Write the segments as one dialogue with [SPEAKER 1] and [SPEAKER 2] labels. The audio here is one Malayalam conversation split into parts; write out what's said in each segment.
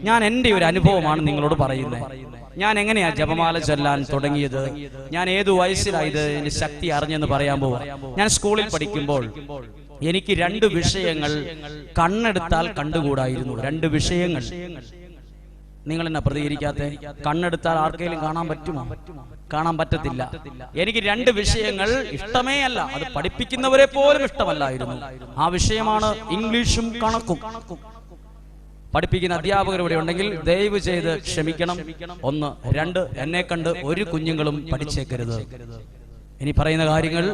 [SPEAKER 1] ഞാൻ എന്റെ ഒരു അനുഭവമാണ് നിങ്ങളോട് പറയുന്നത്. ഞാൻ എങ്ങനെയാ ജപമാല ചൊല്ലാൻ തുടങ്ങിയത്? ഞാൻ ഏത് വയസ്സിലായത് എന്റെ ശക്തി അറിഞ്ഞെന്ന് പറയാൻ പോവാ ഞാൻ സ്കൂളിൽ പഠിക്കുമ്പോൾ എനിക്ക് രണ്ട് വിഷയങ്ങൾ കണ്ണെടുത്താൽ കണ്ടുകൂടായിരുന്നു. രണ്ട് വിഷയങ്ങൾ. നിങ്ങൾ എന്നാ പ്രതികരിക്കാത്ത? കണ്ണെടുത്താൽ ആർക്കെങ്കിലും കാണാൻ പറ്റുമോ? കാണാൻ പറ്റത്തില്ല. എനിക്ക് രണ്ട് വിഷയങ്ങൾ ഇഷ്ടമേ അല്ല. അത് പഠിപ്പിക്കുന്നവരെ പോലും ഇഷ്ടമല്ലായിരുന്നു. ആ വിഷയമാണ് ഇംഗ്ലീഷും കണക്കും. പഠിപ്പിക്കുന്ന അധ്യാപകർ ഇവിടെ ഉണ്ടെങ്കിൽ ദയവ് ചെയ്ത് ക്ഷമിക്കണം. ഒന്ന് രണ്ട് എന്നെ കണ്ട് ഒരു കുഞ്ഞുങ്ങളും പഠിച്ചേക്കരുത്. ഇനി പറയുന്ന കാര്യങ്ങൾ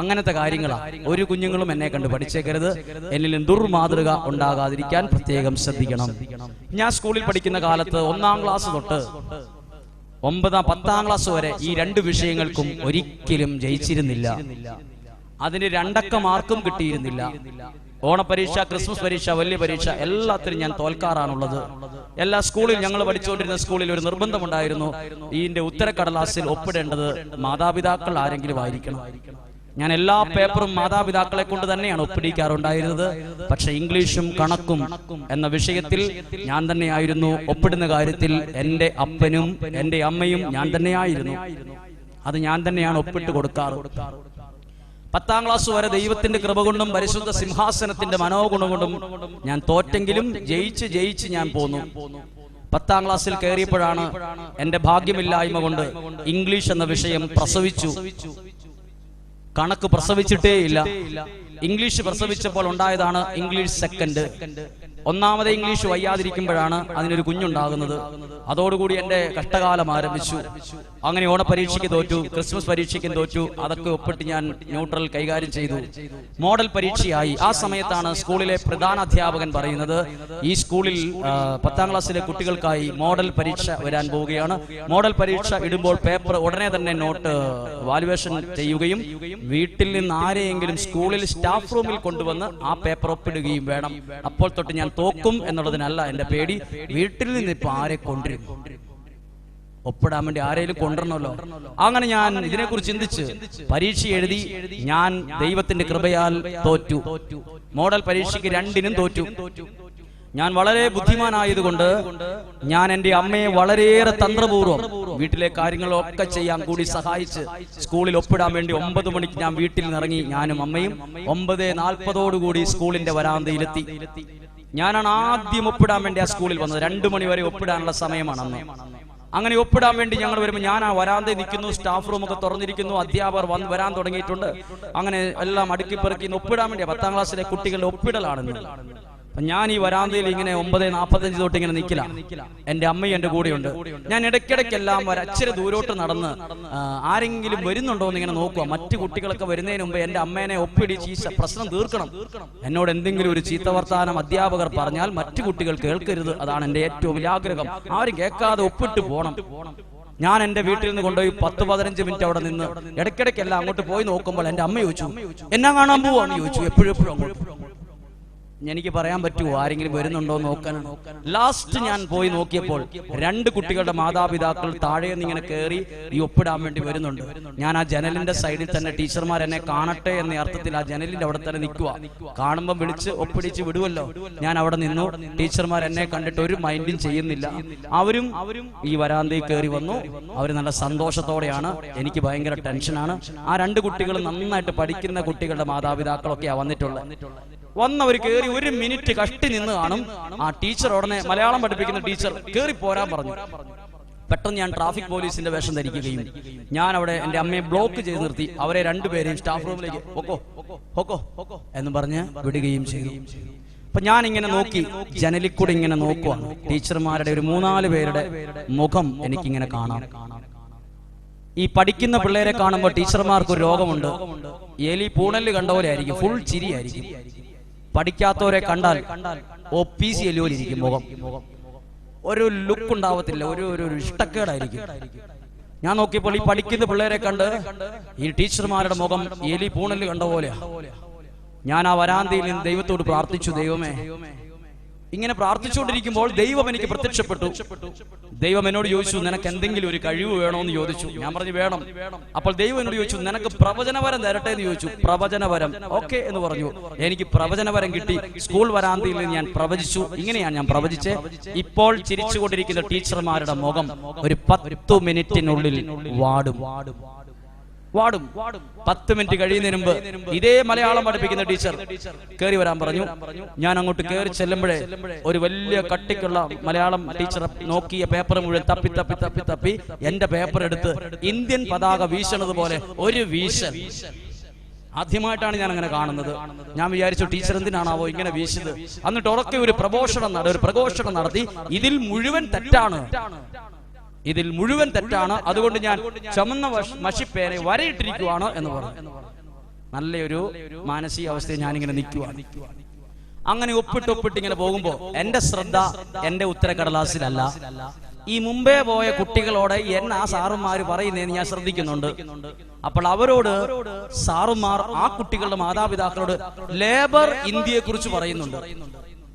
[SPEAKER 1] അങ്ങനത്തെ കാര്യങ്ങളാണ് ഒരു കുഞ്ഞുങ്ങളും എന്നെ കണ്ട് പഠിച്ചേക്കരുത്. എന്നിൽ ദുർമാതൃക ഉണ്ടാകാതിരിക്കാൻ പ്രത്യേകം ശ്രദ്ധിക്കണം. ഞാൻ സ്കൂളിൽ പഠിക്കുന്ന കാലത്ത് ഒന്നാം ക്ലാസ് തൊട്ട് ഒമ്പതാം പത്താം ക്ലാസ് വരെ ഈ രണ്ട് വിഷയങ്ങൾക്കും ഒരിക്കലും ജയിച്ചിരുന്നില്ല. അതിന് രണ്ടക്ക മാർക്കും കിട്ടിയിരുന്നില്ല. ഓണപരീക്ഷ ക്രിസ്മസ് പരീക്ഷ വലിയ പരീക്ഷ എല്ലാത്തിനും ഞാൻ തോൽക്കാറാണുള്ളത്. എല്ലാ സ്കൂളിൽ ഞങ്ങൾ പഠിച്ചുകൊണ്ടിരുന്ന സ്കൂളിൽ ഒരു നിർബന്ധമുണ്ടായിരുന്നു. ഇതിന്റെ ഉത്തരക്കടലാസിൽ ഒപ്പിടേണ്ടത് മാതാപിതാക്കൾ ആരെങ്കിലും ആയിരിക്കണം. ഞാൻ എല്ലാ പേപ്പറും മാതാപിതാക്കളെ കൊണ്ട് തന്നെയാണ് ഒപ്പിടിക്കാറുണ്ടായിരുന്നത്. പക്ഷെ ഇംഗ്ലീഷും കണക്കും എന്ന വിഷയത്തിൽ ഞാൻ തന്നെയായിരുന്നു ഒപ്പിടുന്ന കാര്യത്തിൽ എന്റെ അപ്പനും എന്റെ അമ്മയും ഞാൻ തന്നെയായിരുന്നു. അത് ഞാൻ തന്നെയാണ് ഒപ്പിട്ട് കൊടുക്കാറ്. പത്താം ക്ലാസ് വരെ ദൈവത്തിന്റെ കൃപ കൊണ്ടും പരിശുദ്ധ സിംഹാസനത്തിന്റെ മനോഗുണം കൊണ്ടും ഞാൻ തോറ്റെങ്കിലും ജയിച്ച് ജയിച്ച് ഞാൻ പോന്നു. പത്താം ക്ലാസ്സിൽ കയറിയപ്പോഴാണ് എന്റെ ഭാഗ്യമില്ലായ്മ കൊണ്ട് ഇംഗ്ലീഷ് എന്ന വിഷയം പ്രസവിച്ചു. കണക്ക് പ്രസവിച്ചിട്ടേ ഇല്ല ഇംഗ്ലീഷ് പ്രസവിച്ചപ്പോൾ ഉണ്ടായതാണ് ഇംഗ്ലീഷ് സെക്കൻഡ്. ഒന്നാമത് ഇംഗ്ലീഷ് വയ്യാതിരിക്കുമ്പോഴാണ് അതിനൊരു കുഞ്ഞുണ്ടാകുന്നത്. അതോടുകൂടി എന്റെ കഷ്ടകാലം ആരംഭിച്ചു. അങ്ങനെ ഓണപരീക്ഷയ്ക്ക് തോറ്റു ക്രിസ്മസ് പരീക്ഷയ്ക്ക് തോറ്റു അതൊക്കെ ഒപ്പിട്ട് ഞാൻ ന്യൂട്രൽ കൈകാര്യം ചെയ്തു. മോഡൽ പരീക്ഷയായി. ആ സമയത്താണ് സ്കൂളിലെ പ്രധാന അധ്യാപകൻ പറയുന്നത് ഈ സ്കൂളിൽ പത്താം ക്ലാസ്സിലെ കുട്ടികൾക്കായി മോഡൽ പരീക്ഷ വരാൻ പോവുകയാണ്. മോഡൽ പരീക്ഷ ഇടുമ്പോൾ പേപ്പർ ഉടനെ തന്നെ നോട്ട് വാലുവേഷൻ ചെയ്യുകയും വീട്ടിൽ നിന്ന് ആരെയെങ്കിലും സ്കൂളിൽ സ്റ്റാഫ് റൂമിൽ കൊണ്ടുവന്ന് ആ പേപ്പർ ഒപ്പിടുകയും വേണം. അപ്പോൾ തൊട്ട് ഞാൻ തോക്കും എന്നുള്ളതിനല്ല എന്റെ പേടി വീട്ടിൽ നിന്ന് ഇപ്പൊ ആരെ കൊണ്ടിരും ഒപ്പിടാൻ വേണ്ടി ആരെങ്കിലും കൊണ്ടുവരണമല്ലോ? അങ്ങനെ ഞാൻ ഇതിനെക്കുറിച്ച് ചിന്തിച്ച് പരീക്ഷ എഴുതി ഞാൻ ദൈവത്തിന്റെ കൃപയാൽ തോറ്റു. മോഡൽ പരീക്ഷയ്ക്ക് രണ്ടിനും തോറ്റു. ഞാൻ വളരെ ബുദ്ധിമാനായതുകൊണ്ട് ഞാൻ എന്റെ അമ്മയെ വളരെയേറെ തന്ത്രപൂർവം വീട്ടിലെ കാര്യങ്ങളൊക്കെ ചെയ്യാൻ കൂടി സഹായിച്ച് സ്കൂളിൽ ഒപ്പിടാൻ വേണ്ടി ഒമ്പത് മണിക്ക് ഞാൻ വീട്ടിൽ നിറങ്ങി ഞാനും അമ്മയും ഒമ്പത് നാൽപ്പതോടുകൂടി സ്കൂളിന്റെ വരാന്തയിലെത്തി. ഞാനാണ് ആദ്യം ഒപ്പിടാൻ വേണ്ടി ആ സ്കൂളിൽ വന്നത്. രണ്ടു മണി വരെ ഒപ്പിടാനുള്ള സമയമാണ് അന്ന്. അങ്ങനെ ഒപ്പിടാൻ വേണ്ടി ഞങ്ങൾ വരുമ്പോൾ ഞാൻ ആ വരാന്തയിൽ നിൽക്കുന്നു സ്റ്റാഫ് റൂം ഒക്കെ തുറന്നിരിക്കുന്നു അധ്യാപകർ വന്ന് വരാൻ തുടങ്ങിയിട്ടുണ്ട്. അങ്ങനെ എല്ലാം അടുക്കി പെറുക്കി ഒപ്പിടാൻ വേണ്ടി പത്താം ക്ലാസ്സിലെ കുട്ടികളുടെ ഒപ്പിടലാണെന്ന്. ഞാൻ ഈ വരാന്തയിൽ ഇങ്ങനെ ഒമ്പത് നാൽപ്പത്തഞ്ച് തൊട്ട് ഇങ്ങനെ നിൽക്കില്ല എന്റെ അമ്മയും എന്റെ കൂടെയുണ്ട്. ഞാൻ ഇടയ്ക്കിടയ്ക്കെല്ലാം ഒരു അച്ചിരി ദൂരോട്ട് നടന്ന് ആരെങ്കിലും വരുന്നുണ്ടോ എന്ന് ഇങ്ങനെ നോക്കുക. മറ്റു കുട്ടികളൊക്കെ വരുന്നതിന് മുമ്പ് എന്റെ അമ്മേനെ ഒപ്പിടിച്ച് ഈ പ്രശ്നം തീർക്കണം. എന്നോട് എന്തെങ്കിലും ഒരു ചീത്ത വർത്താനം അധ്യാപകർ പറഞ്ഞാൽ മറ്റു കുട്ടികൾ കേൾക്കരുത്. അതാണ് എന്റെ ഏറ്റവും വലിയ ആഗ്രഹം. ആരും കേൾക്കാതെ ഒപ്പിട്ട് പോകണം ഞാൻ എന്റെ വീട്ടിൽ നിന്ന് കൊണ്ടുപോയി പത്ത് പതിനഞ്ച് മിനിറ്റ് അവിടെ നിന്ന് ഇടയ്ക്കിടയ്ക്കെല്ലാം അങ്ങോട്ട് പോയി നോക്കുമ്പോൾ എന്റെ അമ്മ ചോദിച്ചു എന്നാ കാണാൻ പോവാന്ന് ചോദിച്ചു. എപ്പോഴും എപ്പോഴും അങ്ങോട്ട്. എനിക്ക് പറയാൻ പറ്റുമോ ആരെങ്കിലും വരുന്നുണ്ടോ നോക്കാൻ. ലാസ്റ്റ് ഞാൻ പോയി നോക്കിയപ്പോൾ രണ്ട് കുട്ടികളുടെ മാതാപിതാക്കൾ താഴെ നിന്ന് ഇങ്ങനെ കയറി ഈ ഒപ്പിടാൻ വേണ്ടി വരുന്നുണ്ട്. ഞാൻ ആ ജനലിന്റെ സൈഡിൽ തന്നെ ടീച്ചർമാർ എന്നെ കാണട്ടെ എന്ന അർത്ഥത്തിൽ ആ ജനലിന്റെ അവിടെ തന്നെ നിൽക്കുക കാണുമ്പോൾ വിളിച്ച് ഒപ്പിടിച്ച് വിടുവല്ലോ. ഞാൻ അവിടെ നിന്നു. ടീച്ചർമാർ എന്നെ കണ്ടിട്ട് ഒരു മൈൻഡും ചെയ്യുന്നില്ല. അവരും അവരും ഈ വരാന്തയിൽ കയറി വന്നു. അവർ നല്ല സന്തോഷത്തോടെയാണ്. എനിക്ക് ഭയങ്കര ടെൻഷനാണ്. ആ രണ്ട് കുട്ടികൾ നന്നായിട്ട് പഠിക്കുന്ന കുട്ടികളുടെ മാതാപിതാക്കളൊക്കെയാണ് വന്നിട്ടുള്ളത്. വന്നവർ കേറി ഒരു മിനിറ്റ് കഷ്ടി നിന്ന് കാണും. ആ ടീച്ചർ ഉടനെ മലയാളം പഠിപ്പിക്കുന്ന ടീച്ചർ കേറി പോരാൻ പറഞ്ഞു. പെട്ടെന്ന് ഞാൻ ട്രാഫിക് പോലീസിന്റെ വേഷം ധരിക്കുകയും ഞാൻ അവിടെ എന്റെ അമ്മയെ ബ്ലോക്ക് ചെയ്ത് നിർത്തി. അവരെ രണ്ടുപേരെയും സ്റ്റാഫ് റൂമിലേക്ക് ഒക്കോ ഒക്കോ എന്ന് പറഞ്ഞ് വിടുകയും ചെയ്തു. അപ്പൊ ഞാൻ ഇങ്ങനെ നോക്കി. ജനലിക്കൂടെ ഇങ്ങനെ നോക്കുവാണ്. ടീച്ചർമാരുടെ ഒരു മൂന്നാൽ പേരുടെ മുഖം എനിക്കിങ്ങനെ കാണാം. ഈ പഠിക്കുന്ന പിള്ളേരെ കാണുമ്പോൾ ടീച്ചർമാർക്ക് ഒരു രോഗമുണ്ട്. എലി പൂണൽ കണ്ട പോലെ ആയിരിക്കും ഫുൾ ചിരിയായിരിക്കും പഠിക്കാത്തവരെ കണ്ടാൽ ഓ പി സി എല്ലുപോലിരിക്കും മുഖം. ഒരു ലുക്ക് ഉണ്ടാവത്തില്ല ഒരു ഒരു ഒരു ഇഷ്ടക്കേടായിരിക്കും. ഞാൻ നോക്കിയപ്പോൾ ഈ പഠിക്കുന്ന പിള്ളേരെ കണ്ട് ഈ ടീച്ചർമാരുടെ മുഖം എലി പൂണൽ കണ്ട പോലെയാ. ഞാൻ ആ വരാന്തയിൽ ദൈവത്തോട് പ്രാർത്ഥിച്ചു ദൈവമേ ഇങ്ങനെ പ്രാർത്ഥിച്ചുകൊണ്ടിരിക്കുമ്പോൾ ദൈവം എനിക്ക് പ്രത്യക്ഷപ്പെട്ടു. ദൈവം എന്നോട് ചോദിച്ചു നിനക്ക് എന്തെങ്കിലും ഒരു കഴിവ് വേണോ എന്ന് ചോദിച്ചു. ഞാൻ പറഞ്ഞു വേണം. അപ്പോൾ ദൈവം എന്നോട് ചോദിച്ചു നിനക്ക് പ്രവചനവരം തരട്ടെ? എന്ന് ചോദിച്ചു. പ്രവചനവരം ഓക്കെ എന്ന് പറഞ്ഞു. എനിക്ക് പ്രവചനവരം കിട്ടി. സ്കൂൾ വരാന്തയിൽ നിന്ന് ഞാൻ പ്രവചിച്ചു. ഇങ്ങനെയാണ് ഞാൻ പ്രവചിച്ച്. ഇപ്പോൾ ചിരിച്ചുകൊണ്ടിരിക്കുന്ന ടീച്ചർമാരുടെ മുഖം ഒരു പത്തു മിനിറ്റിനുള്ളിൽ വാടും. വാടും. പത്ത് മിനിറ്റ് കഴിയുന്നതിന് മുമ്പ് ഇതേ മലയാളം പഠിപ്പിക്കുന്ന ടീച്ചർ കയറി വരാൻ പറഞ്ഞു. ഞാൻ അങ്ങോട്ട് കയറി ചെല്ലുമ്പോഴേ ഒരു വലിയ കട്ടിക്കുള്ള മലയാളം ടീച്ചർ നോക്കിയ പേപ്പർ മുഴുവൻ തപ്പി തപ്പി തപ്പി തപ്പി എന്റെ പേപ്പർ എടുത്ത് ഇന്ത്യൻ പതാക വീശണത് പോലെ ഒരു വീശൽ ആദ്യമായിട്ടാണ് ഞാൻ അങ്ങനെ കാണുന്നത്. ഞാൻ വിചാരിച്ചു ടീച്ചർ എന്തിനാണാവോ ഇങ്ങനെ വീശുന്നത്. എന്നിട്ട് ഉറക്കെ ഒരു പ്രഘോഷണം ഒരു പ്രഘോഷണം നടത്തി. ഇതിൽ മുഴുവൻ തെറ്റാണ്. ഇതിൽ മുഴുവൻ തെറ്റാണ്. അതുകൊണ്ട് ഞാൻ ചുമന്ന മഷിപ്പേനെ വരയിട്ടിരിക്കുവാണ് എന്ന് പറഞ്ഞു. നല്ലൊരു മാനസിക അവസ്ഥയെ ഞാനിങ്ങനെ നിൽക്കുക അങ്ങനെ ഒപ്പിട്ട് ഒപ്പിട്ട് ഇങ്ങനെ പോകുമ്പോ എന്റെ ശ്രദ്ധ എന്റെ ഉത്തരക്കടലാസിലല്ല. ഈ മുമ്പേ പോയ കുട്ടികളോട് എന്നെ ആ സാറുമാര് പറയുന്നതെന്ന് ഞാൻ ശ്രദ്ധിക്കുന്നുണ്ട്. അപ്പോൾ അവരോട് സാറുമാർ ആ കുട്ടികളുടെ മാതാപിതാക്കളോട് ലേബർ ഇന്ത്യയെ കുറിച്ച് പറയുന്നുണ്ട്.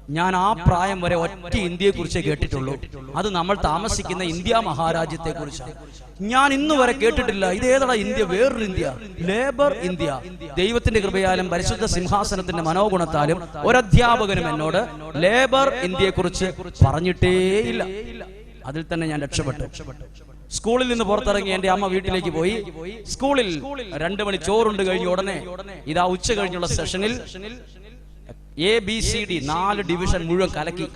[SPEAKER 1] ഞാൻ ആ പ്രായം വരെ ഒറ്റ ഇന്ത്യയെ കുറിച്ച് കേട്ടിട്ടുള്ളൂ. അത് നമ്മൾ താമസിക്കുന്ന ഇന്ത്യ മഹാരാജ്യത്തെ കുറിച്ചാണ് ഞാൻ ഇന്ന് വരെ കേട്ടിട്ടില്ല. ഇതേതടാ ഇന്ത്യ? വേറൊരു ഇന്ത്യ. Labour India. ദൈവത്തിന്റെ കൃപയാലും പരിശുദ്ധ സിംഹാസനത്തിന്റെ മനോഗുണത്താലും ഒരധ്യാപകനും എന്നോട് ലേബർ ഇന്ത്യയെ കുറിച്ച് പറഞ്ഞിട്ടേയില്ല അതിൽ തന്നെ ഞാൻ രക്ഷപ്പെട്ടു. സ്കൂളിൽ നിന്ന് പുറത്തിറങ്ങി എന്റെ അമ്മ വീട്ടിലേക്ക് പോയി. സ്കൂളിൽ രണ്ടു മണി ചോറുണ്ട് കഴിഞ്ഞ ഉടനെ. ഇതാ ഉച്ച കഴിഞ്ഞുള്ള സെഷനിൽ എ ബി സി ഡി നാല് ഡിവിഷൻ മുഴുവൻ കലക്കി.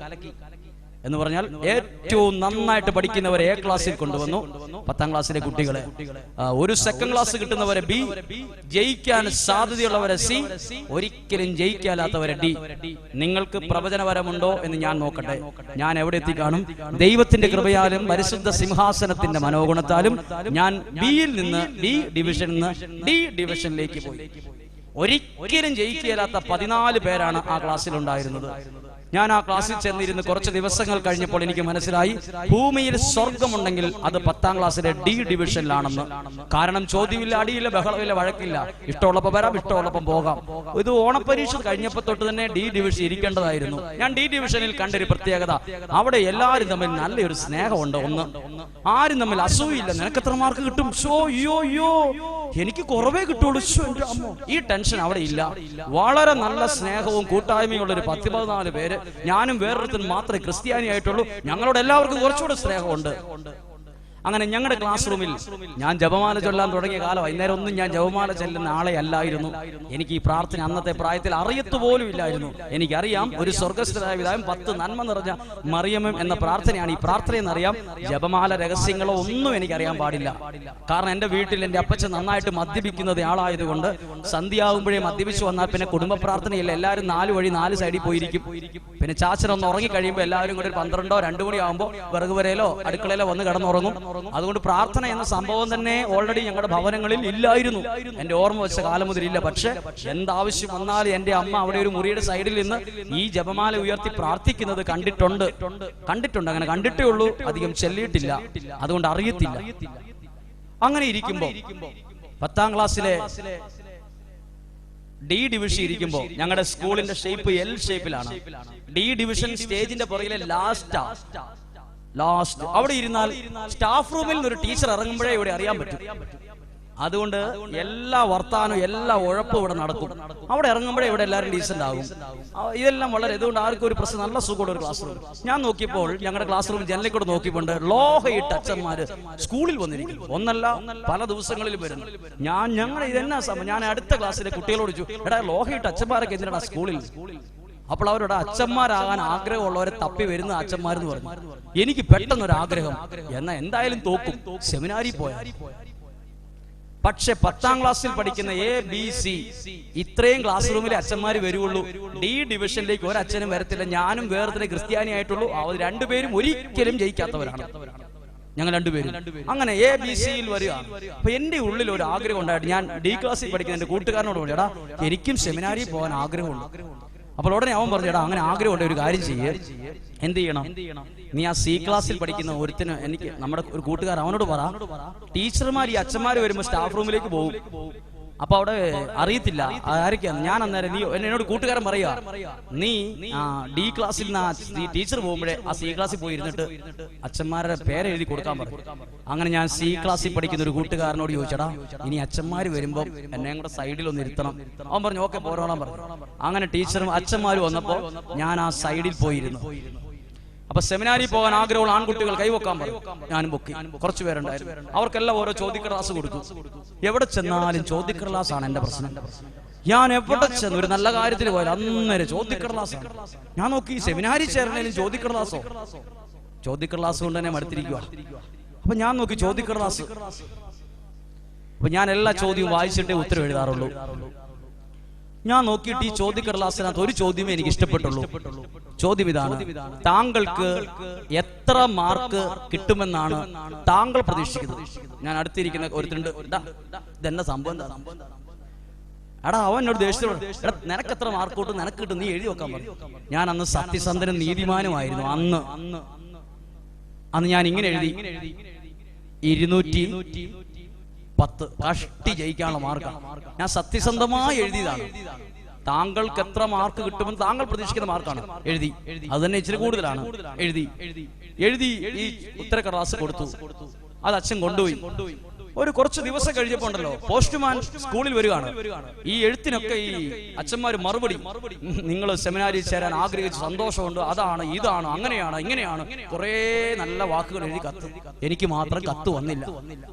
[SPEAKER 1] എന്ന് പറഞ്ഞാൽ ഏറ്റവും നന്നായിട്ട് പഠിക്കുന്നവരെ എ ക്ലാസ്സിൽ കൊണ്ടുവന്നു. പത്താം ക്ലാസ്സിലെ കുട്ടികളെ. ഒരു സെക്കൻഡ് ക്ലാസ് കിട്ടുന്നവരെ ബി ജയിക്കാൻ സാധ്യതയുള്ളവരെ സി ഒരിക്കലും ജയിക്കാലാത്തവരെ ഡി നിങ്ങൾക്ക് പ്രവചനപരമുണ്ടോ എന്ന് ഞാൻ നോക്കട്ടെ. ഞാൻ എവിടെ എത്തി കാണും? ദൈവത്തിന്റെ കൃപയാലും പരിശുദ്ധ സിംഹാസനത്തിന്റെ മനോഗുണത്താലും ഞാൻ ബിയിൽ നിന്ന് ഡി ഡിവിഷനിൽ നിന്ന് ഡി ഡിവിഷനിലേക്ക് പോയി. ഒരിക്കലും ജയിക്കുകയില്ലാത്ത പതിനാല് പേരാണ് ആ ക്ലാസ്സിൽ ഉണ്ടായിരുന്നത് ഞാൻ ആ ക്ലാസ്സിൽ ചെന്നിരുന്ന് കുറച്ച് ദിവസങ്ങൾ കഴിഞ്ഞപ്പോൾ എനിക്ക് മനസ്സിലായി ഭൂമിയിൽ സ്വർഗമുണ്ടെങ്കിൽ അത് പത്താം ക്ലാസ്സിലെ ഡി ഡിവിഷനിലാണെന്ന്. കാരണം ചോദ്യമില്ല അടിയില്ല ബഹളമില്ല വഴക്കില്ല. ഇഷ്ടമുള്ളപ്പോൾ വരാം ഇഷ്ടമുള്ളപ്പം പോകാം. ഇത് ഓണപ്പരീക്ഷ കഴിഞ്ഞപ്പോൾ തൊട്ട് തന്നെ ഡി ഡിവിഷൻ ഇരിക്കേണ്ടതായിരുന്നു. ഞാൻ ഡി ഡിവിഷനിൽ കണ്ടൊരു പ്രത്യേകത. അവിടെ എല്ലാവരും തമ്മിൽ നല്ലൊരു സ്നേഹമുണ്ട് ഒന്ന്. ആരും തമ്മിൽ അസൂയില്ല നിനക്ക് എത്ര മാർക്ക് കിട്ടും? ഷോ യോ യോ എനിക്ക് കുറവേ കിട്ടുള്ളൂ. ഈ ടെൻഷൻ അവിടെ ഇല്ല. വളരെ നല്ല സ്നേഹവും കൂട്ടായ്മയുള്ള ഒരു പത്ത് പതിനാല് പേര് ഞാനും വേറൊരുത്തൻ മാത്രമേ ക്രിസ്ത്യാനി ആയിട്ടുള്ളൂ ഞങ്ങളോട് എല്ലാവർക്കും കുറച്ചുകൂടെ സ്നേഹമുണ്ട്. അങ്ങനെ ഞങ്ങളുടെ ക്ലാസ് റൂമിൽ ഞാൻ ജപമാല ചൊല്ലാൻ തുടങ്ങിയ കാലം വൈകുന്നേരം ഒന്നും ഞാൻ ജപമാല ചൊല്ലുന്ന ആളെ അല്ലായിരുന്നു. എനിക്ക് ഈ പ്രാർത്ഥന അന്നത്തെ പ്രായത്തിൽ അറിയത്തു പോലും ഇല്ലായിരുന്നു. എനിക്കറിയാം ഒരു സ്വർഗസ്ഥരായ വിധായം പത്ത് നന്മ നിറഞ്ഞ മറിയമം എന്ന പ്രാർത്ഥനയാണ് ഈ പ്രാർത്ഥന എന്നറിയാം. ജപമാല രഹസ്യങ്ങളോ ഒന്നും എനിക്കറിയാൻ പാടില്ല. കാരണം എന്റെ വീട്ടിൽ എന്റെ അപ്പച്ച നന്നായിട്ട് മദ്യപിക്കുന്നത് ആളായതുകൊണ്ട് സന്ധ്യയാകുമ്പോഴേ മദ്യപിച്ചു വന്നാൽ പിന്നെ കുടുംബ പ്രാർത്ഥനയില്ല. എല്ലാവരും നാല് വഴി നാല് സൈഡിൽ പോയിരിക്കും. പിന്നെ ചാച്ചൻ ഒന്ന് ഉറങ്ങി കഴിയുമ്പോൾ എല്ലാവരും കൂടി ഒരു പന്ത്രണ്ടോ രണ്ടു മണിയാകുമ്പോൾ വിറകുവരയിലോ അടുക്കളയിലോ വന്ന് കിടന്നുറങ്ങും അതുകൊണ്ട് പ്രാർത്ഥന എന്ന സംഭവം തന്നെ ഓൾറെഡി ഞങ്ങളുടെ ഭവനങ്ങളിൽ ഇല്ലായിരുന്നു. എന്റെ ഓർമ്മ വെച്ച കാലം മുതൽ ഇല്ല പക്ഷെ എന്താവശ്യം വന്നാലും എന്റെ അമ്മ അവിടെ ഒരു മുറിയുടെ സൈഡിൽ നിന്ന് ഈ ജപമാല ഉയർത്തി പ്രാർത്ഥിക്കുന്നത് കണ്ടിട്ടുണ്ട്. കണ്ടിട്ടുണ്ട്. അങ്ങനെ കണ്ടിട്ടേ ഉള്ളൂ. അധികം ചെല്ലിയിട്ടില്ല. അതുകൊണ്ട് അറിയത്തില്ല. അങ്ങനെ ഇരിക്കുമ്പോ പത്താം ക്ലാസ്സിലെ ഡി ഡിവിഷൻ ഇരിക്കുമ്പോ ഞങ്ങളുടെ സ്കൂളിന്റെ ഷേപ്പ് എൽ ഷേപ്പിലാണ് ഡി ഡിവിഷൻ സ്റ്റേജിന്റെ പുറകിലെ ലാസ്റ്റാ ലാസ്റ്റ് അവിടെ ഇരുന്നാൽ സ്റ്റാഫ് റൂമിൽ നിന്ന് ഒരു ടീച്ചർ ഇറങ്ങുമ്പോഴേ ഇവിടെ അറിയാൻ പറ്റും. അതുകൊണ്ട് എല്ലാ വർത്താനവും എല്ലാ ഉഴപ്പും ഇവിടെ നടക്കും അവിടെ ഇറങ്ങുമ്പോഴേ ഇവിടെ എല്ലാവരും ഡീസന്റ് ആകും ഇതെല്ലാം വളരെ ഇതുകൊണ്ട് ആർക്കും ഒരു പ്രശ്നം നല്ല സുഖമുള്ള ഒരു ക്ലാസ് റൂം ഞാൻ നോക്കിയപ്പോൾ ഞങ്ങളുടെ ക്ലാസ് റൂം ജനലിൽ കൂടെ നോക്കിക്കൊണ്ട് ലോഹയിട്ട് അച്ഛന്മാര് സ്കൂളിൽ വന്നിരിക്കും ഒന്നല്ല പല ദിവസങ്ങളിലും വരുന്നു. ഞാൻ ഞങ്ങൾ ഇതെന്നാ സമയം? ഞാൻ അടുത്ത ക്ലാസ്സിലെ കുട്ടികളോട് ചോദിച്ചു. എടാ ലോഹയിട്ട് അച്ഛന്മാരൊക്കെ എന്തിനാണ് സ്കൂളിൽ? അപ്പോൾ അവരോട് അച്ഛന്മാരാകാൻ ആഗ്രഹമുള്ളവരെ തപ്പി വരുന്ന അച്ഛന്മാരെന്ന് പറഞ്ഞു. എനിക്ക് പെട്ടെന്ന് ഒരു ആഗ്രഹം. എന്നാ എന്തായാലും തോക്കും. സെമിനാരി പോയാൽ. പക്ഷെ പത്താം ക്ലാസ്സിൽ പഠിക്കുന്ന എ ബി സി ഇത്രയും ക്ലാസ് റൂമിലെ അച്ഛന്മാർ വരുള്ളൂ ഡി ഡിവിഷനിലേക്ക് ഒരു ഒരച്ഛനും വരത്തില്ല. ഞാനും വേറെ തന്നെ ക്രിസ്ത്യാനി ആയിട്ടുള്ളൂ അവർ രണ്ടുപേരും ഒരിക്കലും ജയിക്കാത്തവരാണ്. ഞങ്ങൾ രണ്ടുപേരും. അങ്ങനെ എ ബി സിയിൽ വരിക. അപ്പൊ എന്റെ ഉള്ളിൽ ഒരു ആഗ്രഹം ഉണ്ടായിട്ട് ഞാൻ ഡി ക്ലാസ്സിൽ പഠിക്കുന്ന എന്റെ കൂട്ടുകാരനോട് പറഞ്ഞു എടാ എനിക്കും സെമിനാരിൽ പോകാൻ ആഗ്രഹമുണ്ട്. അപ്പോൾ ഉടനെ അവൻ പറഞ്ഞു എടാ അങ്ങനെ ആഗ്രഹമുണ്ട് ഒരു കാര്യം ചെയ്യേ. എന്ത് ചെയ്യണം? നീ ആ സി ക്ലാസ്സിൽ പഠിക്കുന്ന ഒരുത്തിന് എനിക്ക് നമ്മുടെ ഒരു കൂട്ടുകാർ അവനോട് പറ. ടീച്ചർമാർ ഈ അച്ഛന്മാർ വരുമ്പോൾ സ്റ്റാഫ് റൂമിലേക്ക് പോകും. അപ്പൊ അവിടെ അറിയത്തില്ല. ആരൊക്കെയാണ് ഞാൻ അന്നേരം നീ എന്നോട് കൂട്ടുകാരൻ പറയാ നീ ഡി ക്ലാസ്സിൽ നിന്ന് ടീച്ചർ പോകുമ്പോഴേ ആ സി ക്ലാസ്സിൽ പോയി ഇരുന്നിട്ട് അച്ഛന്മാരുടെ പേരെഴുതി കൊടുക്കാൻ പറഞ്ഞു അങ്ങനെ ഞാൻ സി ക്ലാസ്സിൽ പഠിക്കുന്ന ഒരു കൂട്ടുകാരനോട് ചോദിച്ചടാ ഇനി അച്ഛന്മാര് വരുമ്പോൾ എന്നെ കൂടെ സൈഡിൽ ഒന്ന് ഇരുത്തണം. അവൻ പറഞ്ഞു ഓക്കെ പോരോളാൻ പറഞ്ഞു അങ്ങനെ ടീച്ചറും അച്ഛന്മാരും വന്നപ്പോൾ ഞാൻ ആ സൈഡിൽ പോയിരുന്നു. അപ്പൊ സെമിനാരിൽ പോകാൻ ആഗ്രഹമുള്ള ആൺകുട്ടികൾ കൈവക്കാൻ പറയും ഞാനും പൊക്കി. കുറച്ചു പേരുണ്ടായിരുന്നു. അവർക്കെല്ലാം ഓരോ ചോദ്യക്കടലാസ് കൊടുത്തു. എവിടെ ചെന്നാലും ചോദ്യക്കടലാസ് ആണ് എന്റെ പ്രശ്നം. ഞാൻ എവിടെ ചെന്ന് ഒരു നല്ല കാര്യത്തിൽ പോയാൽ അന്നേരം ചോദ്യക്കടലാസ് ഞാൻ നോക്കി സെമിനാരിൽ ചേരണേലും ചോദ്യക്കടലാസോ ചോദ്യക്കടലാസ് കൊണ്ട് തന്നെ മടുത്തിരിക്കുക അപ്പൊ ഞാൻ നോക്കി ചോദ്യക്കടലാസ് അപ്പൊ ഞാൻ എല്ലാ ചോദ്യവും വായിച്ചിട്ടേ ഉത്തരം എഴുതാറുള്ളൂ. ഞാൻ നോക്കിയിട്ട് ഈ ചോദ്യക്കടലാസിനകത്ത് ഒരു ചോദ്യമേ എനിക്ക് ഇഷ്ടപ്പെട്ടുള്ളൂ. ചോദ്യം ഇതാണ് താങ്കൾക്ക് എത്ര മാർക്ക് കിട്ടുമെന്നാണ് താങ്കൾ പ്രതീക്ഷിക്കുന്നത്. ഞാൻ അടുത്തിരിക്കുന്ന ഒരുത്തുണ്ട് ഇതെന്നെ സംഭവം? എന്താ എടാ അവൻ എന്നോട് ദേഷ്യത്തോട് എടാ നിനക്ക് എത്ര മാർക്ക് കിട്ടും? നിനക്ക് കിട്ടും. നീ എഴുതി വെക്കാൻ പറഞ്ഞു ഞാൻ അന്ന് സത്യസന്ധനും നീതിമാനുമായിരുന്നു. അന്ന് അന്ന് ഞാൻ ഇങ്ങനെ എഴുതി. ഇരുന്നൂറ്റി പത്ത് കഷ്ടി ജയിക്കാനുള്ള മാർക്കാണ് ഞാൻ സത്യസന്ധമായി എഴുതിയതാണ്. താങ്കൾക്ക് എത്ര മാർക്ക് കിട്ടുമെന്ന് താങ്കൾ പ്രതീക്ഷിക്കുന്ന മാർക്കാണ്. എഴുതി. അത് തന്നെ ഇച്ചിരി കൂടുതലാണ്. എഴുതി. എഴുതി. ഈ ഉത്തരക്കടലാസ് കൊടുത്തു. അത് അച്ഛൻ കൊണ്ടുപോയി. ഒരു കുറച്ച് ദിവസം കഴിഞ്ഞപ്പോ ഉണ്ടല്ലോ പോസ്റ്റ്മാൻ സ്കൂളിൽ വരികയാണ് ഈ എഴുത്തിനൊക്കെ ഈ അച്ഛന്മാര് മറുപടി നിങ്ങൾ സെമിനാരിൽ ചേരാൻ ആഗ്രഹിച്ച സന്തോഷമുണ്ട് അതാണ് ഇതാണ് അങ്ങനെയാണ് ഇങ്ങനെയാണ് കുറെ നല്ല വാക്കുകൾ എഴുതി കത്ത്. എനിക്ക് മാത്രം കത്ത് വന്നില്ല.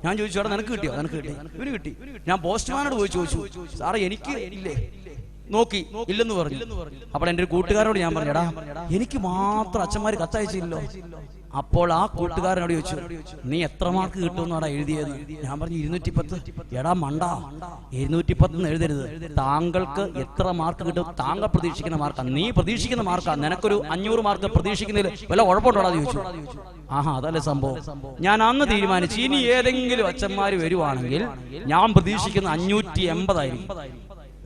[SPEAKER 1] ഞാൻ ചോദിച്ചു അവിടെ നിനക്ക് കിട്ടിയോ? നിനക്ക് കിട്ടി. ഇവർ കിട്ടി. ഞാൻ പോസ്റ്റ്മാനോട് പോയി ചോദിച്ചു സാറേ എനിക്ക് ഇല്ലേ? നോക്കി ഇല്ലെന്ന് പറഞ്ഞു. അപ്പോൾ എന്റെ ഒരു കൂട്ടുകാരോട് ഞാൻ പറഞ്ഞടാ എനിക്ക് മാത്രം അച്ഛന്മാര് കത്തയച്ചില്ലോ അപ്പോൾ ആ കൂട്ടുകാരനോട് ചോദിച്ചു നീ എത്ര മാർക്ക് കിട്ടുമെന്നാടാ എഴുതിയത്? ഞാൻ പറഞ്ഞു ഇരുന്നൂറ്റി പത്ത് എടാ മണ്ട ഇരുന്നൂറ്റി പത്ത് എഴുതരുത്. താങ്കൾക്ക് എത്ര മാർക്ക് കിട്ടും? താങ്കൾ പ്രതീക്ഷിക്കുന്ന മാർക്കാണ് നീ പ്രതീക്ഷിക്കുന്ന മാർക്കാണ് നിനക്കൊരു അഞ്ഞൂറ് മാർക്ക് പ്രതീക്ഷിക്കുന്നതിൽ വല്ല കുഴപ്പമുണ്ടോടാ? ചോദിച്ചു. ആഹാ അതല്ലേ സംഭവം. ഞാൻ അന്ന് തീരുമാനിച്ചു ഇനി ഏതെങ്കിലും അച്ഛന്മാര് വരുവാണെങ്കിൽ ഞാൻ പ്രതീക്ഷിക്കുന്ന അഞ്ഞൂറ്റി എൺപതായിരിക്കും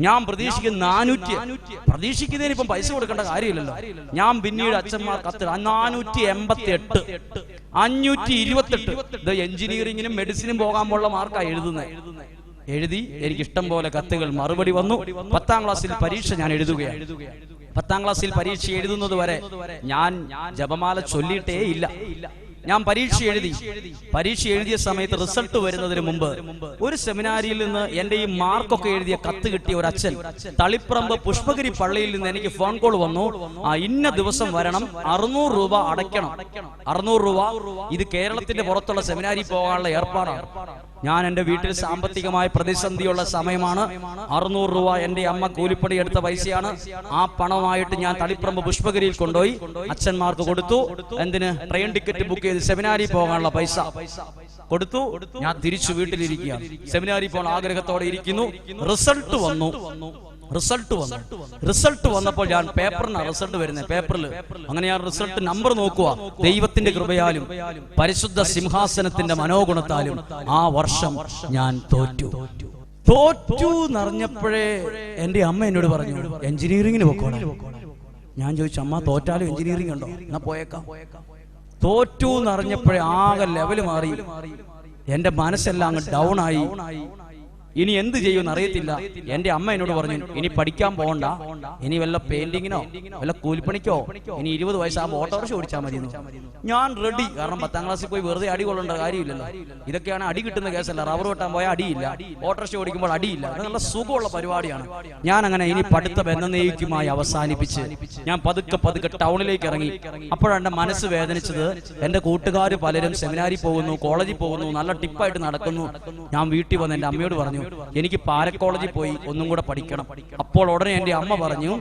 [SPEAKER 1] ഞാൻ പ്രതീക്ഷിക്കുന്ന നാനൂറ്റി പ്രതീക്ഷിക്കുന്നതിന് ഇപ്പം പൈസ കൊടുക്കേണ്ട കാര്യമില്ലല്ലോ. ഞാൻ പിന്നീട് അച്ഛന്മാർ കത്ത് നാനൂറ്റി എൺപത്തി എട്ട് അഞ്ഞൂറ്റി ഇരുപത്തെട്ട്. ഇത് എഞ്ചിനീയറിംഗിനും മെഡിസിനും പോകാൻ പോലുള്ള മാർക്കാണ് എഴുതുന്നത് എഴുതി എനിക്ക് ഇഷ്ടം പോലെ കത്തുകൾ മറുപടി വന്നു. പത്താം ക്ലാസ്സിൽ പരീക്ഷ ഞാൻ എഴുതുകയാണ്. പത്താം ക്ലാസ്സിൽ പരീക്ഷ എഴുതുന്നത് വരെ ഞാൻ ജപമാല ചൊല്ലിയിട്ടേ ഇല്ല ഞാൻ പരീക്ഷ എഴുതി. പരീക്ഷ എഴുതിയ സമയത്ത് റിസൾട്ട് വരുന്നതിന് മുമ്പ് ഒരു സെമിനാരിയിൽ നിന്ന് എന്റെ ഈ മാർക്കൊക്കെ എഴുതിയ കത്ത് കിട്ടിയ ഒരു അച്ഛൻ തളിപ്പറമ്പ് പുഷ്പഗിരി പള്ളിയിൽ നിന്ന് എനിക്ക് ഫോൺ കോൾ വന്നു. ആ ഇന്ന ദിവസം വരണം. അറുന്നൂറ് രൂപ അടയ്ക്കണം. അറുന്നൂറ് രൂപ ഇത് കേരളത്തിന്റെ പുറത്തുള്ള സെമിനാരി പോകാനുള്ള ഏർപ്പാടാണ്. ഞാൻ എന്റെ വീട്ടിൽ സാമ്പത്തികമായ പ്രതിസന്ധിയുള്ള സമയമാണ്. അറുന്നൂറ് രൂപ എന്റെ അമ്മ കൂലിപ്പണി എടുത്ത പൈസയാണ്. ആ പണമായിട്ട് ഞാൻ തളിപ്രമ്പ് പുഷ്പഗിരിയിൽ കൊണ്ടുപോയി. അച്ഛന്മാർക്ക് കൊടുത്തു. എന്തിന്? ട്രെയിൻ ടിക്കറ്റ് ബുക്ക് ചെയ്ത് സെമിനാരി പോകാനുള്ള പൈസ. കൊടുത്തു. ഞാൻ തിരിച്ചു വീട്ടിലിരിക്കുകയാണ്. സെമിനാരി പോകാൻ ആഗ്രഹത്തോടെ ഇരിക്കുന്നു. റിസൾട്ട് വന്നു. റിസൾട്ട് വന്നു. റിസൾട്ട് വന്നപ്പോൾ ഞാൻ പേപ്പറിനാണ് റിസൾട്ട് വരുന്നത് പേപ്പറിൽ അങ്ങനെ ഞാൻ റിസൾട്ട് നമ്പർ നോക്കുക ദൈവത്തിന്റെ കൃപയാലും പരിശുദ്ധ സിംഹാസനത്തിന്റെ മനോഗുണത്താലും ആ വർഷം ഞാൻ തോറ്റു. തോറ്റു. എന്നറിഞ്ഞപ്പോഴേ എന്റെ അമ്മ എന്നോട് പറഞ്ഞു എഞ്ചിനീയറിംഗിന് പോക്കോണ ഞാൻ ചോദിച്ചു അമ്മ തോറ്റാലും എഞ്ചിനീയറിംഗ് ഉണ്ടോ? എന്നാ പോയേക്കാം. തോറ്റു എന്നറിഞ്ഞപ്പോഴേ ആകെ ലെവൽ മാറി. എന്റെ മനസ്സെല്ലാം അങ്ങ് ഡൗൺ ആയി. ഇനി എന്ത് ചെയ്യുമെന്ന് അറിയത്തില്ല. എന്റെ അമ്മ എന്നോട് പറഞ്ഞു ഇനി പഠിക്കാൻ പോകണ്ട. ഇനി വല്ല പെയിന്റിങ്ങിനോ വല്ല കൂലിപ്പണിക്കോ ഇനി ഇരുപത് വയസ്സാകുമ്പോൾ ഓട്ടോറിക്ഷ ഓടിച്ചാൽ മതി ഞാൻ റെഡി. കാരണം പത്താം ക്ലാസ്സിൽ പോയി വെറുതെ അടി കൊള്ളേണ്ട കാര്യമില്ലല്ലോ. ഇതൊക്കെയാണ് അടി കിട്ടുന്ന കേസല്ല. റബ്ബർ വെട്ടാൻ പോയാൽ അടിയില്ല. ഓട്ടോറിക്ഷ ഓടിക്കുമ്പോൾ അടിയില്ല. അത് നല്ല സുഖമുള്ള പരിപാടിയാണ്. ഞാൻ അങ്ങനെ ഇനി പഠിത്തം എന്നേക്കുമായി അവസാനിപ്പിച്ച് ഞാൻ പതുക്കെ പതുക്കെ ടൗണിലേക്ക് ഇറങ്ങി. അപ്പോഴാണ് എന്റെ മനസ്സ് വേദനിച്ചത്. എന്റെ കൂട്ടുകാർ പലരും സെമിനാരി പോകുന്നു കോളേജിൽ പോകുന്നു നല്ല ടിപ്പായിട്ട് നടക്കുന്നു ഞാൻ വീട്ടിൽ വന്ന് എന്റെ അമ്മയോട് പറഞ്ഞു എനിക്ക് പാരക്കോളേജിൽ പോയി ഒന്നും കൂടെ പഠിക്കണം. അപ്പോൾ ഉടനെ എന്റെ അമ്മ പറഞ്ഞു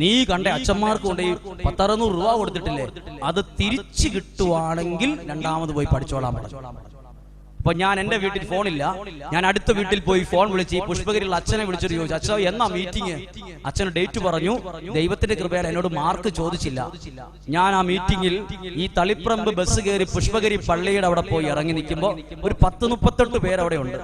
[SPEAKER 1] നീ കണ്ട അച്ഛന്മാർക്ക് കൊണ്ട് പത്തറുന്നൂറ് രൂപ കൊടുത്തിട്ടില്ലേ? അത് തിരിച്ചു കിട്ടുവാണെങ്കിൽ രണ്ടാമത് പോയി പഠിച്ചോളാം പറഞ്ഞു. അപ്പൊ ഞാൻ എന്റെ വീട്ടിൽ ഫോണില്ല. ഞാൻ അടുത്ത വീട്ടിൽ പോയി ഫോൺ വിളിച്ച് ഈ പുഷ്പഗിരിയുള്ള അച്ഛനെ വിളിച്ചിട്ട് ചോദിച്ചു. അച്ഛൻ എന്നാ മീറ്റിംഗ് അച്ഛൻ ഡേറ്റ് പറഞ്ഞു. ദൈവത്തിന്റെ കൃപയാൽ എന്നോട് മാർക്ക് ചോദിച്ചില്ല. ഞാൻ ആ മീറ്റിംഗിൽ ഈ തളിപ്രമ്പ് ബസ് കയറി പുഷ്പഗിരി പള്ളിയുടെ അവിടെ പോയി ഇറങ്ങി നിൽക്കുമ്പോൾ ഒരു പത്ത് മുപ്പത്തെട്ട് പേർ അവിടെ ഉണ്ട്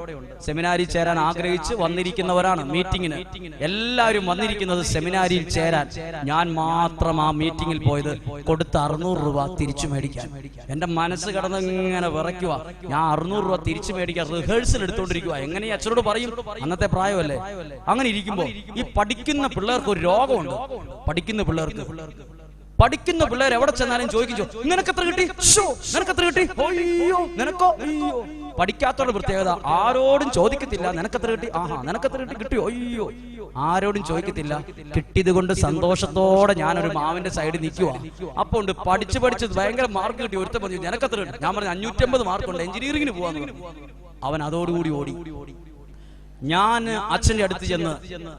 [SPEAKER 1] സെമിനാരിൽ ചേരാൻ ആഗ്രഹിച്ച് വന്നിരിക്കുന്നവരാണ് മീറ്റിങ്ങിന് എല്ലാവരും വന്നിരിക്കുന്നത് സെമിനാരിയിൽ ചേരാൻ. ഞാൻ മാത്രം ആ മീറ്റിംഗിൽ പോയത് കൊടുത്ത അറുന്നൂറ് രൂപ തിരിച്ചു മേടിക്കാൻ. എന്റെ മനസ്സ് കടന്ന് ഇങ്ങനെ വിറയ്ക്കുക ഞാൻ അറുന്നൂറ് അറുന്നൂറ് രൂപ തിരിച്ചു മേടിക്കാൻ റിഹേഴ്സൽ എടുത്തോണ്ടിരിക്കുക എങ്ങനെ ഈ അച്ഛനോട് പറയും അന്നത്തെ പ്രായമല്ലേ? അങ്ങനെ ഇരിക്കുമ്പോ ഈ പഠിക്കുന്ന പിള്ളേർക്ക് ഒരു രോഗമുണ്ട്. പഠിക്കുന്ന പിള്ളേർക്ക്. പഠിക്കുന്ന പിള്ളേർ എവിടെ ചെന്നാലും ചോദിക്കും നിനക്ക് എത്ര കിട്ടി? നിനക്ക് എത്ര കിട്ടി? നിനക്കോ? പഠിക്കാത്തവരുടെ പ്രത്യേകത. ആരോടും ചോദിക്കത്തില്ല. നിനക്കത്ര കിട്ടി? ആഹാ നിനക്കത്ര കിട്ടി? കിട്ടിയോ? അയ്യോ. ആരോടും ചോദിക്കത്തില്ല. കിട്ടിയത് കൊണ്ട് സന്തോഷത്തോടെ ഞാനൊരു മാവിന്റെ സൈഡിൽ നിൽക്കുക അപ്പൊ ഉണ്ട് പഠിച്ച് പഠിച്ച് ഭയങ്കര മാർക്ക് കിട്ടി. ഒരുത്ത പറഞ്ഞു നിനക്കത്ര കിട്ടി? ഞാൻ പറഞ്ഞു അഞ്ഞൂറ്റമ്പത് മാർക്കുണ്ട് എഞ്ചിനീയറിംഗിന് പോവാന്ന് അവൻ അതോടുകൂടി ഓടി. ഞാൻ അച്ഛന്റെ അടുത്ത് ചെന്ന്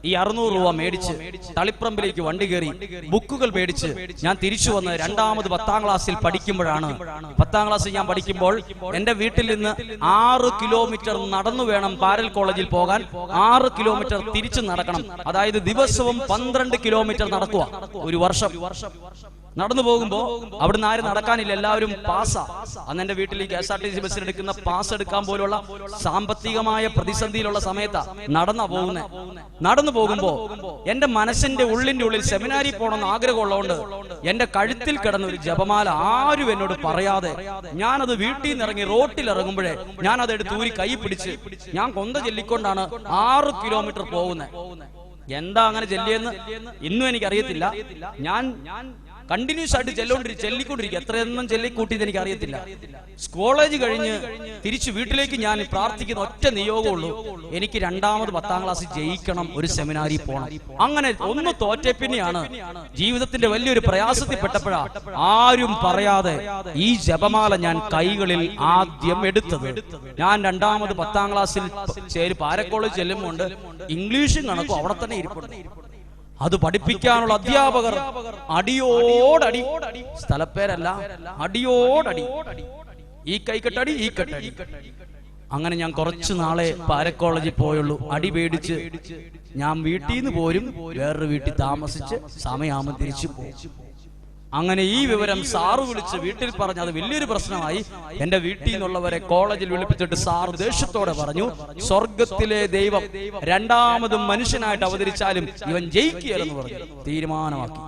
[SPEAKER 1] ഈ അറുന്നൂറ് രൂപ മേടിച്ച് തളിപ്പറമ്പിലേക്ക് വണ്ടി കയറി ബുക്കുകൾ മേടിച്ച് ഞാൻ തിരിച്ചു വന്ന് രണ്ടാമത് പത്താം ക്ലാസ്സിൽ പഠിക്കുമ്പോഴാണ് പത്താം ക്ലാസ്സിൽ ഞാൻ പഠിക്കുമ്പോൾ എന്റെ വീട്ടിൽ നിന്ന് ആറ് കിലോമീറ്റർ നടന്നു വേണം പാരൽ കോളേജിൽ പോകാൻ. ആറ് കിലോമീറ്റർ തിരിച്ചു നടക്കണം. അതായത് ദിവസവും പന്ത്രണ്ട് കിലോമീറ്റർ നടക്കുക ഒരു വർഷം. നടന്നു പോകുമ്പോ അവിടുന്ന് ആരും നടക്കാനില്ല എല്ലാവരും പാസ്സാ. അന്ന് എന്റെ വീട്ടിൽ K S R T C ബസ്സിൽ എടുക്കുന്ന പാസ് എടുക്കാൻ പോലുള്ള സാമ്പത്തികമായ പ്രതിസന്ധിയിലുള്ള സമയത്താ നടന്നാ പോകുന്നത് നടന്നു പോകുമ്പോ എന്റെ മനസ്സിന്റെ ഉള്ളിന്റെ ഉള്ളിൽ സെമിനാരി പോണമെന്ന് ആഗ്രഹമുള്ളതുകൊണ്ട് എന്റെ കഴുത്തിൽ കിടന്ന ഒരു ജപമാല ആരും എന്നോട് പറയാതെ ഞാനത് വീട്ടിൽ നിന്ന് ഇറങ്ങി റോട്ടിൽ ഇറങ്ങുമ്പോഴേ ഞാൻ അത് എടുത്ത് ഊരി കൈ പിടിച്ച് ഞാൻ കൊന്ത ചെല്ലിക്കൊണ്ടാണ് ആറ് കിലോമീറ്റർ പോകുന്നത് എന്താ അങ്ങനെ ചെല്ലിയെന്ന് ഇന്നും എനിക്ക് എനിക്കറിയത്തില്ല. ഞാൻ കണ്ടിന്യൂസ് ആയിട്ട് ചെല്ലോണ്ടിരി ചെല്ലിക്കൊണ്ടിരിക്കുക. എത്രയെന്നും ചെല്ലിക്കൂട്ടിയത് എനിക്ക് അറിയത്തില്ല കോളേജ് കഴിഞ്ഞ് തിരിച്ചു വീട്ടിലേക്ക് ഞാൻ പ്രാർത്ഥിക്കുന്ന ഒറ്റ നിയോഗമുള്ളൂ എനിക്ക് രണ്ടാമത് പത്താം ക്ലാസ് ജയിക്കണം ഒരു സെമിനാരിൽ പോകണം അങ്ങനെ ഒന്ന് തോറ്റ പിന്നെയാണ് ജീവിതത്തിന്റെ വലിയൊരു പ്രയാസത്തിൽ പെട്ടപ്പോഴാ ആരും പറയാതെ ഈ ജപമാല ഞാൻ കൈകളിൽ ആദ്യം എടുത്തത്. ഞാൻ രണ്ടാമത് പത്താം ക്ലാസ്സിൽ പാരക്കോളേജ് ചെല്ലുമ്പോൾ ഇംഗ്ലീഷും കണക്കും അവിടെ തന്നെ ഇരിപ്പുണ്ട്. അത് പഠിപ്പിക്കാനുള്ള അധ്യാപകർ. അടിയോടടി. സ്ഥലപ്പേരല്ല. അടിയോടടി. ഈ കൈക്കെട്ടടി ഈ കെട്ടടി. അങ്ങനെ ഞാൻ കുറച്ചു നാളെ പാരക്കോളേജിൽ പോയുള്ളൂ. അടി പേടിച്ച് ഞാൻ വീട്ടിൽ നിന്ന് പോരും. വേറൊരു വീട്ടിൽ താമസിച്ച് സമയാമ തിരിച്ചു പോകും. അങ്ങനെ ഈ വിവരം സാറ് വിളിച്ച് വീട്ടിൽ പറഞ്ഞ് അത് വലിയൊരു പ്രശ്നമായി. എന്റെ വീട്ടിൽ നിന്നുള്ളവരെ കോളേജിൽ വിളിപ്പിച്ചിട്ട് സാർ ദേഷ്യത്തോടെ പറഞ്ഞു സ്വർഗത്തിലെ ദൈവം രണ്ടാമതും മനുഷ്യനായിട്ട് അവതരിച്ചാലും ഇവൻ ജയിക്കുകയെന്ന് പറഞ്ഞു. തീരുമാനമാക്കി.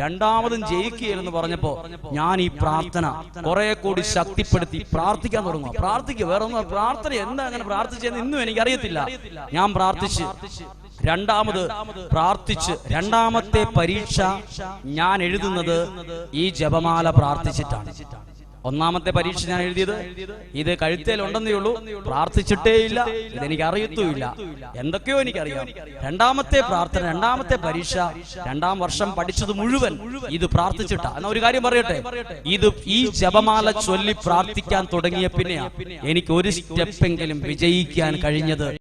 [SPEAKER 1] രണ്ടാമതും ജയിക്കുകയെന്ന് പറഞ്ഞപ്പോ ഞാൻ ഈ പ്രാർത്ഥന കുറെ കൂടി ശക്തിപ്പെടുത്തി പ്രാർത്ഥിക്കാൻ തുടങ്ങുക പ്രാർത്ഥിക്കുക വേറെ ഒന്നും പ്രാർത്ഥന എന്താ അങ്ങനെ പ്രാർത്ഥിച്ചെന്ന് ഇന്നും എനിക്ക് എനിക്കറിയത്തില്ല. ഞാൻ പ്രാർത്ഥിച്ച് രണ്ടാമത് പ്രാർത്ഥിച്ച് രണ്ടാമത്തെ പരീക്ഷ ഞാൻ എഴുതുന്നത് ഈ ജപമാല പ്രാർത്ഥിച്ചിട്ടാണ്. ഒന്നാമത്തെ പരീക്ഷ ഞാൻ എഴുതിയത് ഇത് കഴുത്തേൽ ഉണ്ടെന്നേ ഉള്ളൂ പ്രാർത്ഥിച്ചിട്ടേ ഇല്ല ഇതെനിക്ക് അറിയത്തുമില്ല എന്തൊക്കെയോ എനിക്കറിയാം. രണ്ടാമത്തെ പ്രാർത്ഥന രണ്ടാമത്തെ പരീക്ഷ രണ്ടാം വർഷം പഠിച്ചത് മുഴുവൻ ഇത് പ്രാർത്ഥിച്ചിട്ടാ. എന്നാ ഒരു കാര്യം പറയട്ടെ? ഇത് ഈ ജപമാല ചൊല്ലി പ്രാർത്ഥിക്കാൻ തുടങ്ങിയ പിന്നെയാ എനിക്ക് ഒരു സ്റ്റെപ്പെങ്കിലും വിജയിക്കാൻ കഴിഞ്ഞത്.